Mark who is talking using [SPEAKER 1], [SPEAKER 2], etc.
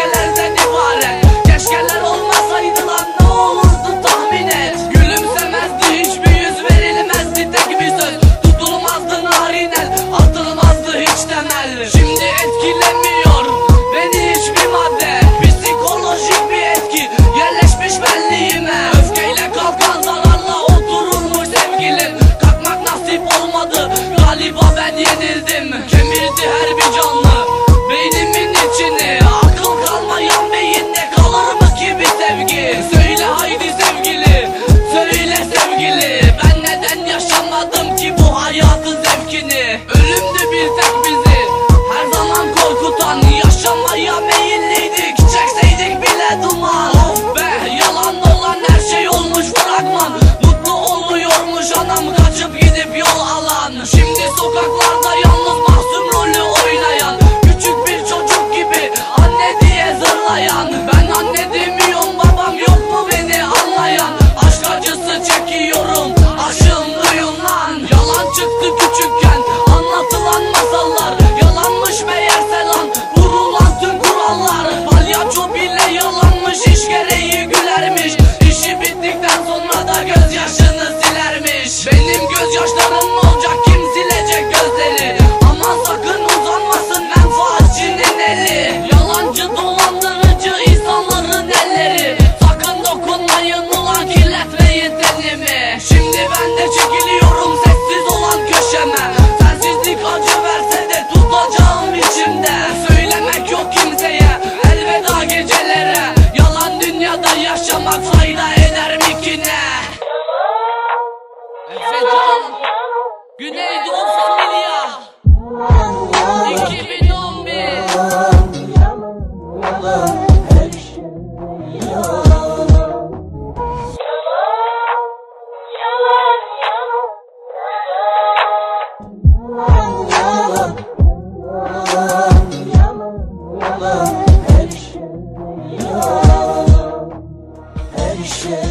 [SPEAKER 1] keşkelerden ibaret. Keşkeler olmasaydı lan ne olurdu tahmin et. Gülümsemezdi hiçbir yüz verilmezdi. Tek bir söz Tutulmazdı narinen atılmazdı hiç temel. Şimdi so black. her şey